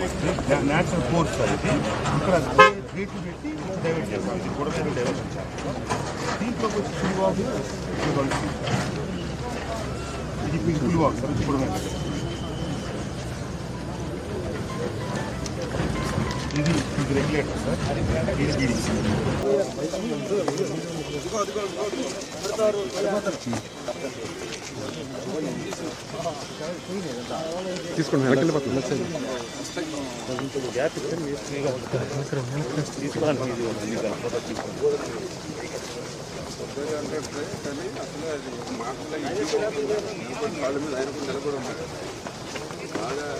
Natural course sir ఇది ఇక్కడ గేట్లు పెట్టి డైవర్ట్ చేస్తాం ఇది గొడవ డైవర్ట్ చేస్తాం దీంట్లోకి వచ్చి పులివాగు ఇది కలిసి ఇది మీకు పులివాగు సార్ ఇది గొడవ ఇది ఇది రెగ్యులేటర్ సార్ ఇది బీడీ ఇది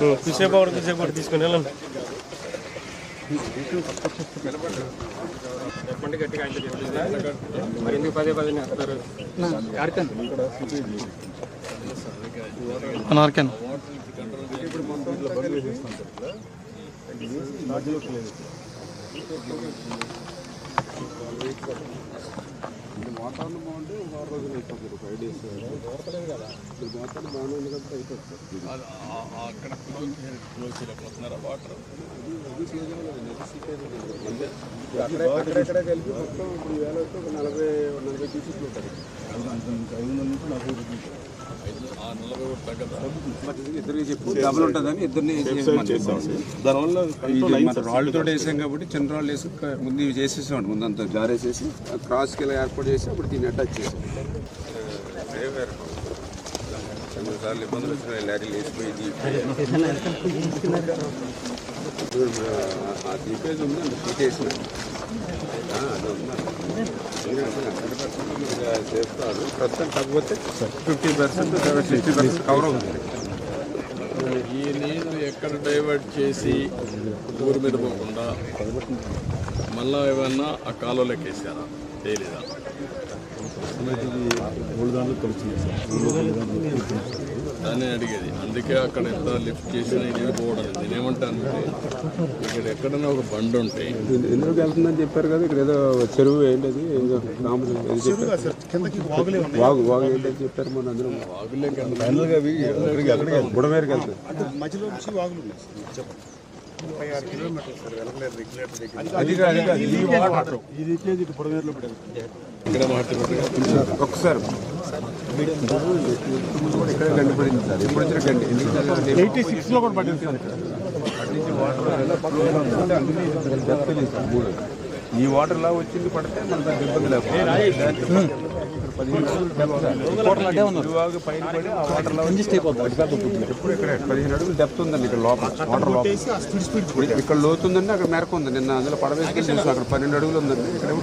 ఉంది కుసేపు ఆవిడ కుసేపు కూడా తీసుకుని వెళ్ళండి. చెప్పండి గట్టిగా మరి ఎందుకు పదే పదే నేస్తారు? అనార్కెన్ వాతావరణం బాగుంటే ఒక ఆరు రోజులు అయిపోతుంది ఫైవ్ డేస్ వాతావరణం బాగానే ఉంది కాబట్టి అయిపోతుంది అక్కడ అక్కడెక్కడ కలిపి మొత్తం ఇప్పుడు వేల వస్తే ఒక నలభై నలభై టీసీలు ఉంటారు ఇద్దరికి చెప్పు డబుల్ ఉంటుందని ఇద్దరిని దానివల్ల రాళ్ళతో వేసాం కాబట్టి చిన్న రాళ్ళు వేసి ముందు ఇవి చేసేసాం ముందు అంతా జారేసేసి క్రాస్కి ఇలా ఏర్పాటు చేసి అప్పుడు దీన్ని అటాచ్ చేసాం. సార్లు ఇబ్బందులు వచ్చినాయి లారీలు వేసిపోయి ఆ దీపేజ్ ఉంది అంత సీట్ చేస్తారు ప్రస్తుతం కాకపోతే fifty percent sixty percent cover అవుతుంది ఈ నీళ్ళు ఎక్కడ డైవర్ట్ చేసి ఊరి మీద పోకుండా మళ్ళా ఏమన్నా ఆ కాలువలోకి వేసారా దాన్ని అడిగేది. అందుకే అక్కడ ఎంత లిఫ్ట్ చేసినా ఇది పోవడం నేనేమంటాను ఇక్కడ ఎక్కడైనా ఒక బండి ఉంటే ఎందుకు వెళ్తుందని చెప్పారు కదా ఇక్కడ ఏదో చెరువు ఏంటది ఏదో వాగులే వాగు వాగు ఏంటని చెప్పారు మన అందరం. బుడమేరుకి వెళ్తుంది అంటే మధ్యలో వాగులు చెప్పండి. ముప్పై ఆరు కిలోమీటర్లు సార్ వెళ్ళలేదు రెగ్యులేటర్ దగ్గర. వాటర్. ఇటు పొడవేరులో పడేది. ఇక్కడ గండి పడింది సార్ ఎప్పుడు వచ్చిన గండి. ఎయిటీ సిక్స్లో కూడా పడింది సార్ ఇక్కడ. ఈ వాటర్ లా వచ్చింది పడితే మన దానికి ఇబ్బంది లేకపోతే పైన పడి ఆ వాటర్ ఎప్పుడు ఇక్కడ పదిహేను అడుగులు డెప్త్ ఉందండి ఇక్కడ లోపల వాటర్ లోపల. ఇక్కడ లోతుందండి అక్కడ మేరకు ఉంది నిన్న అందులో పడవేసుకెళ్ళి అక్కడ పన్నెండు అడుగులు ఉందండి. ఇక్కడ